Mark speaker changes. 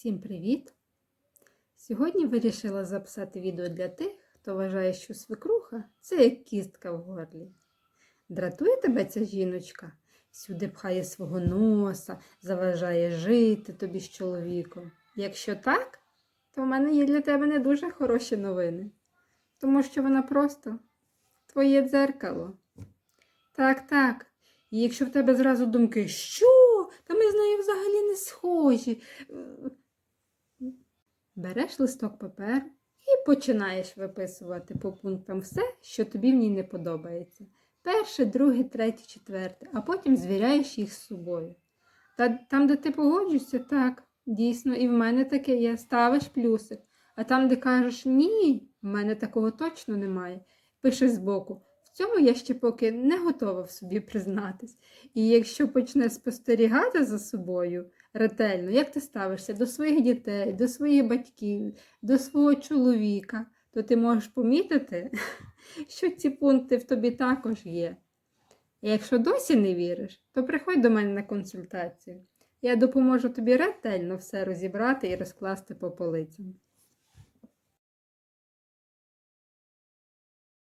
Speaker 1: Всім привіт! Сьогодні вирішила записати відео для тих, хто вважає, що свекруха це як кістка в горлі. Дратує тебе ця жіночка, сюди пхає свого носа, заважає жити тобі з чоловіком. Якщо так, то в мене є для тебе не дуже хороші новини, тому що вона просто твоє дзеркало. Так, так. І якщо в тебе зразу думки, що? Та ми з нею взагалі не схожі. Береш листок паперу і починаєш виписувати по пунктам все, що тобі в ній не подобається. Перше, друге, третє, четверте, а потім звіряєш їх з собою. Та там, де ти погоджуєшся, так, дійсно, і в мене таке є, ставиш плюсик. А там, де кажеш ні, в мене такого точно немає, пишеш збоку. В цьому я ще поки не готова в собі признатись. І якщо почне спостерігати за собою ретельно, як ти ставишся до своїх дітей, до своїх батьків, до свого чоловіка, то ти можеш помітити, що ці пункти в тобі також є. І якщо досі не віриш, то приходь до мене на консультацію. Я допоможу тобі ретельно все розібрати і розкласти по полицям.